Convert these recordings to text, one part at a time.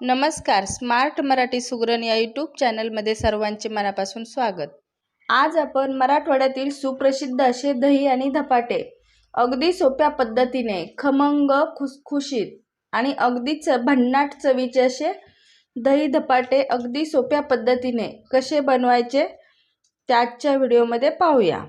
नमस्कार स्मार्ट मराठी सुगरण या यूट्यूब चॅनलमध्ये सर्वांचे मनापासून स्वागत. आज आपण मराठवाड्यातील सुप्रसिद्ध असे दही आणि धपाटे अगदी सोप्या पद्धतीने खमंग खुसखुशीत आणि अगदीच भन्नाट चवीचे असे दही धपाटे अगदी सोप्या पद्धतीने कसे बनवायचे त्याच्या व्हिडिओमध्ये पाहूया.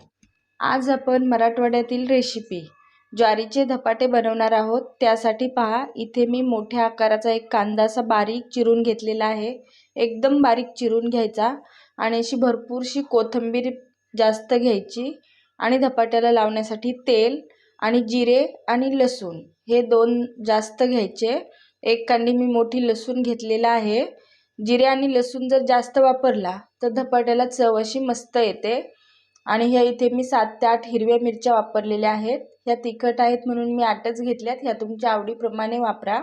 आज आपण मराठवाड्यातील रेसिपी ज्वारीचे धपाटे बनवणार आहोत. त्यासाठी पहा इथे मी मोठ्या आकाराचा एक कांदासा बारीक चिरून घेतलेला आहे. एकदम बारीक चिरून घ्यायचा आणि अशी भरपूरशी कोथिंबीर जास्त घ्यायची आणि धपाट्याला लावण्यासाठी तेल आणि जिरे आणि लसूण हे दोन जास्त घ्यायचे. एक कांडी मी मोठी लसूण घेतलेला आहे. जिरे आणि लसूण जर जास्त वापरला तर धपाट्याला चव अशी मस्त येते. आणि ह्या इथे मी सात ते आठ हिरव्या मिरच्या वापरलेल्या आहेत. ह्या तिखट आहेत म्हणून मी आठच घेतल्यात. ह्या तुमच्या आवडीप्रमाणे वापरा.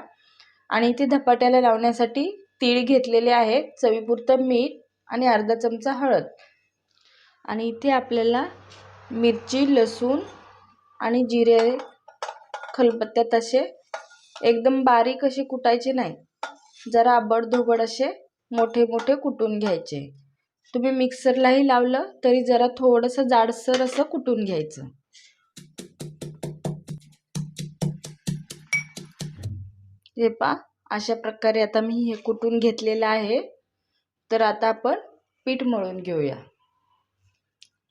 आणि इथे धपाट्याला लावण्यासाठी तीळ घेतलेले आहेत चवीपुरतं मीठ आणि अर्धा चमचा हळद. आणि इथे आपल्याला मिरची लसूण आणि जिरे खलबत्त्यात असे एकदम बारीक असे कुटायचे नाही. जरा आबडधोबड असे मोठे मोठे कुटून घ्यायचे. तुम्ही मिक्सरलाही लावलं तरी जरा थोडंसं जाडसर असं कुटून घ्यायचं. हे पा अशा प्रकारे आता मी हे कुटून घेतलेलं आहे. तर आता आपण पीठ मळून घेऊया.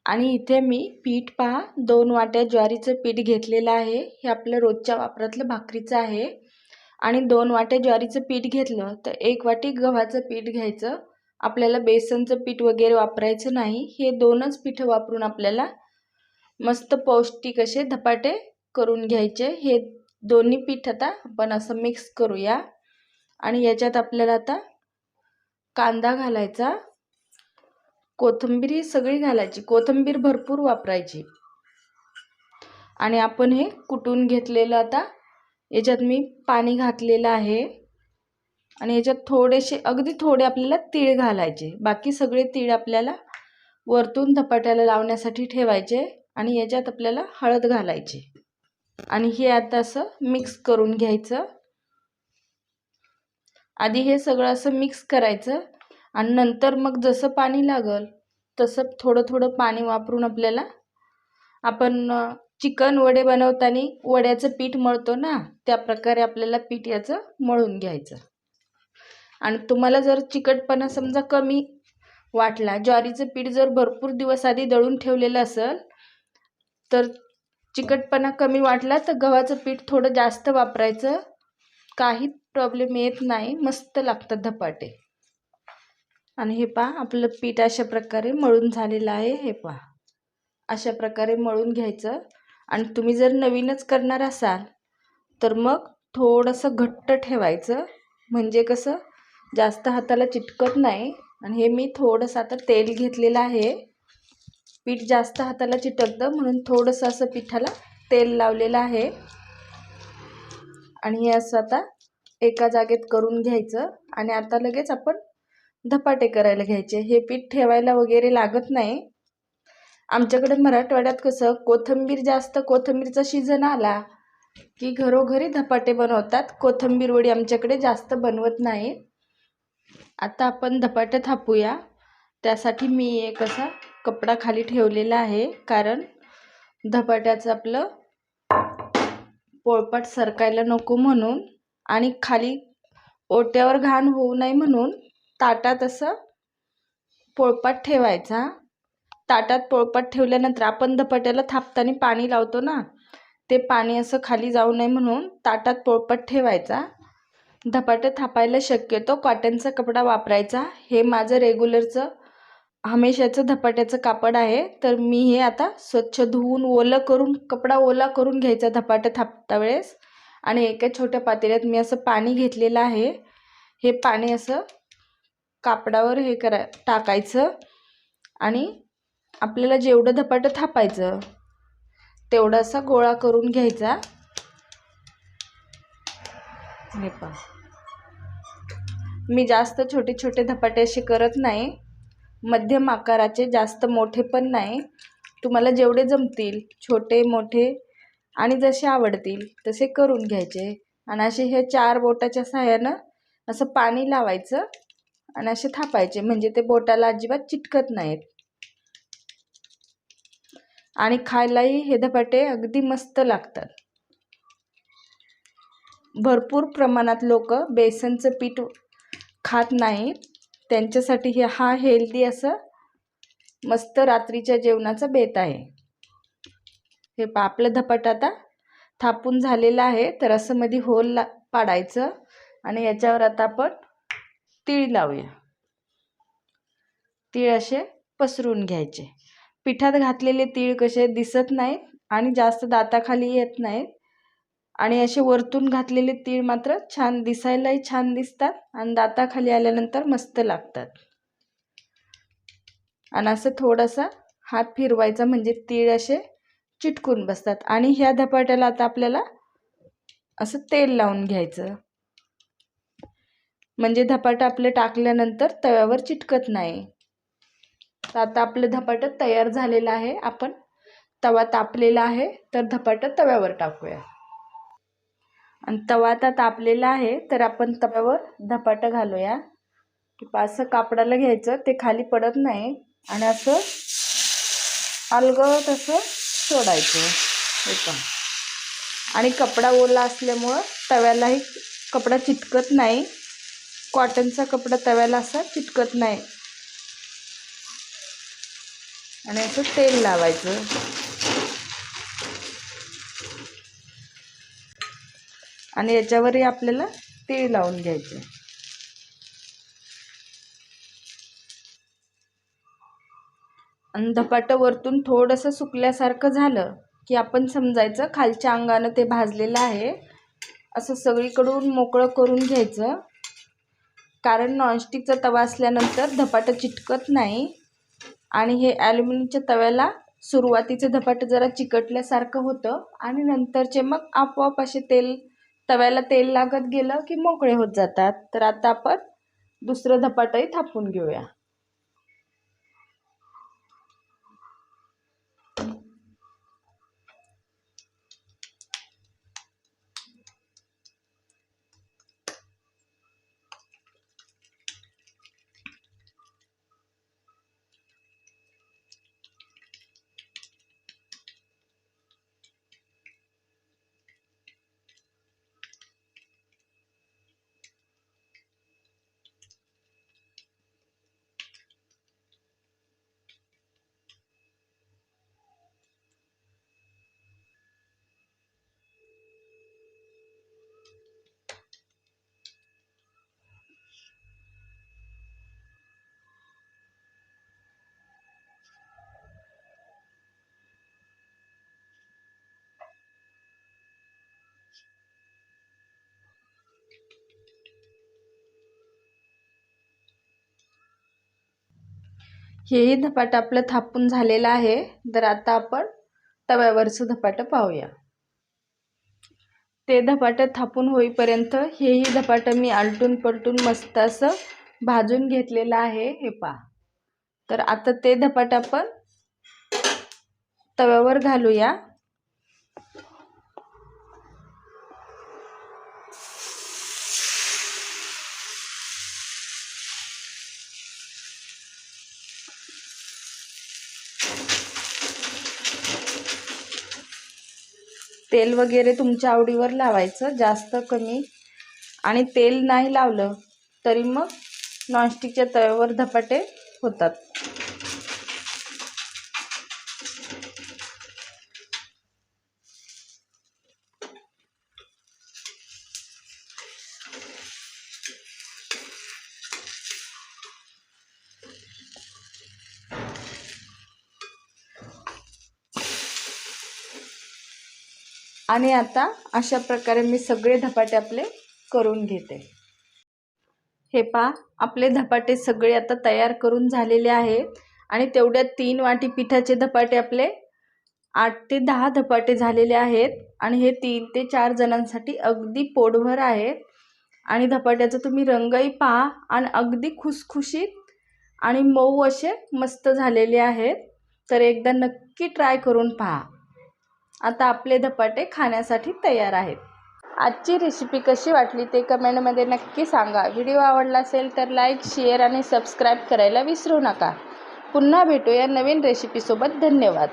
आणि इथे मी पीठ पहा दोन वाट्या ज्वारीचं पीठ घेतलेलं आहे. हे आपलं रोजच्या वापरातलं भाकरीचं आहे. आणि दोन वाट्या ज्वारीचं पीठ घेतलं तर एक वाटी गव्हाचं पीठ घ्यायचं. आपल्याला बेसनचं पीठ वगैरे वापरायचं नाही. हे दोनच पीठं वापरून आपल्याला मस्त पौष्टिक असे धपाटे करून घ्यायचे. हे दोन्ही पीठ आता आपण असं मिक्स करूया. आणि याच्यात आपल्याला आता कांदा घालायचा. कोथिंबीर ही सगळी घालायची. कोथिंबीर भरपूर वापरायची. आणि आपण हे कुटून घेतलेलं आता याच्यात मी पाणी घातलेलं आहे. आणि याच्यात थोडेसे अगदी थोडे आपल्याला तीळ घालायचे. बाकी सगळे तीळ आपल्याला वरतून धपाट्याला लावण्यासाठी ठेवायचे. आणि याच्यात आपल्याला हळद घालायची. आणि हे आता असं मिक्स करून घ्यायचं. आधी हे सगळं असं मिक्स करायचं आणि नंतर मग जसं पाणी लागल तसं थोडं थोडं पाणी वापरून आपल्याला आपण चिकन वडे बनवताना वड्याचं पीठ मळतो ना त्या प्रकारे आपल्याला पीठ याचं मळून घ्यायचं. आणि तुम्हाला जर चिकटपणा समजा कमी वाटला ज्वारीचं पीठ जर भरपूर दिवस आधी दळून ठेवलेलं असेल तर चिकटपणा कमी वाटला तर गव्हाचं पीठ थोडं जास्त वापरायचं. काही प्रॉब्लेम येत नाही. मस्त लागतात धपाटे. आणि हे पहा आपलं पीठ अशा प्रकारे मळून झालेलं आहे. हे पहा. अशा प्रकारे मळून घ्यायचं. आणि तुम्ही जर नवीनच करणार असाल तर मग थोडंसं घट्ट ठेवायचं. म्हणजे कसं? जास्त हाताला चिटकत नाही. आणि हे मी थोडंसं आता तेल घेतलेलं आहे. पीठ जास्त हाताला चिटकतं म्हणून थोडंसं असं पिठाला तेल लावलेलं आहे. आणि हे असं आता एका जागेत करून घ्यायचं. आणि आता लगेच आपण धपाटे करायला घ्यायचे. हे पीठ ठेवायला वगैरे लागत नाही. आमच्याकडे मराठवाड्यात कसं कोथिंबीर जास्त कोथिंबीरचा सीझन आला की घरोघरी धपाटे बनवतात. कोथिंबीर वडी आमच्याकडे जास्त बनवत नाही. आता आपण धपाटे थापूया. त्यासाठी मी एक असा कपडा खाली ठेवलेला आहे कारण धपाट्याचं आपलं पोळपाट सरकायला नको म्हणून आणि खाली ओट्यावर घाण होऊ नये म्हणून ताटात असं पोळपाट ठेवायचा. ताटात पोळपाट ठेवल्यानंतर आपण धपाट्याला थापताना पाणी लावतो ना ते पाणी असं खाली जाऊ नये म्हणून ताटात पोळपाट ठेवायचा. धपाटे थापायला शक्यतो कॉटनचा कपडा वापरायचा. हे माझं रेग्युलरचं हमेशाचं धपाट्याचं कापड आहे तर मी हे आता स्वच्छ धुवून ओलं करून कपडा ओला करून घ्यायचा धपाटं थापता वेळेस. आणि एका छोट्या पातेल्यात मी असं पाणी घेतलेलं आहे. हे पाणी असं कापडावर हे करा टाकायचं. आणि आपल्याला जेवढं धपाटं थापायचं तेवढं असा गोळा करून घ्यायचा. मी जास्त छोटे छोटे धपाटे असे करत नाही. मध्यम आकाराचे जास्त मोठे पण नाही. तुम्हाला जेवढे जमतील छोटे मोठे आणि जसे आवडतील तसे करून घ्यायचे. आणि असे हे चार बोटाच्या सहाय्यानं असं पाणी लावायचं आणि असे थापायचे. म्हणजे ते बोटाला अजिबात चिटकत नाहीत. आणि खायलाही हे धपाटे अगदी मस्त लागतात. भरपूर प्रमाणात लोक बेसनचं पीठ खात नाहीत. त्यांच्यासाठी हे हा हेल्दी असं मस्त रात्रीच्या जेवणाचा बेत आहे. हे पा आपलं धपाट आता थापून झालेलं आहे तर असं मध्ये होल ला पाडायचं आणि याच्यावर आता आपण तीळ लावूया. तीळ असे पसरून घ्यायचे. पिठात घातलेले तीळ कसे दिसत नाहीत आणि जास्त दाताखाली येत नाहीत. आणि असे वरतून घातलेले तीळ मात्र छान दिसायलाही छान दिसतात आणि दाताखाली आल्यानंतर मस्त लागतात. आणि असं थोडासा हात फिरवायचा म्हणजे तीळ असे चिटकून बसतात. आणि ह्या धपाट्याला आता आपल्याला असं तेल लावून घ्यायचं. म्हणजे धपाटं आपलं टाकल्यानंतर तव्यावर चिटकत नाही. तर आता आपलं धपाटं तयार झालेलं आहे. आपण तवा तापलेला आहे. तर धपाटं तव्यावर टाकूया. आणि तवा आता तापलेला आहे तर आपण तव्यावर धपाटं घालूया. असं कापडाला घ्यायचं ते खाली पडत नाही. आणि असं अलगत असं सोडायचं. एकदम आणि कपडा ओला असल्यामुळं तव्यालाही कपडा चिटकत नाही. कॉटनचा कपडा तव्याला असा चिटकत नाही. आणि असं तेल लावायचं. आणि याच्यावरही आपल्याला तीळ लावून घ्यायचे. आणि धपाटं वरतून थोडंसं सुकल्यासारखं झालं की आपण समजायचं खालच्या अंगानं ते भाजलेलं आहे. असं सगळीकडून मोकळं करून घ्यायचं. कारण नॉनस्टिकचा तवा असल्यानंतर धपाटं चिटकत नाही. आणि हे ॲल्युमिनियमच्या तव्याला सुरुवातीचं धपाटं जरा चिकटल्यासारखं होतं आणि नंतरचे मग आपोआप असे तेल तव्याला तेल लागत गेलं की मोकळे होत जातात. तर आता आपण दुसरं धपाटंही थापून घेऊया. हेही धपाटं आपलं थापून झालेलं आहे. तर आता आपण तव्यावरचं धपाटं पाहूया. ते धपाटं थापून होईपर्यंत हेही धपाटं मी आलटून पलटून मस्त असं भाजून घेतलेलं आहे. हे पा तर आता ते धपाटं आपण तव्यावर घालूया. तेल वगैरे तुमच्या आवडीवर लावायचं जास्त कमी. आणि तेल नाही लावलं तरी मग नॉनस्टिकच्या तव्यावर धपाटे होतात. आणि आता अशा प्रकारे मी सगळे धपाटे आपले करून घेते. हे पा आपले धपाटे सगळे आता तयार करून झालेले आहेत आणि तेवढ्या तीन वाटी पिठाचे धपाटे आपले आठ ते दहा धपाटे झालेले आहेत आणि हे तीन ते चार जणांसाठी अगदी पोटभर आहेत. आणि धपाट्याचा तुम्ही रंगही पहा आणि अगदी खुसखुशीत आणि मऊ असे मस्त झालेले आहेत. तर एकदा नक्की ट्राय करून पहा. आता आपले धपाटे खाण्यासाठी तयार आहेत. आजची रेसिपी कशी वाटली ते कमेंटमध्ये नक्की सांगा. व्हिडिओ आवडला असेल तर लाईक शेअर आणि सबस्क्राईब करायला विसरू नका. पुन्हा भेटूया नवीन रेसिपीसोबत धन्यवाद.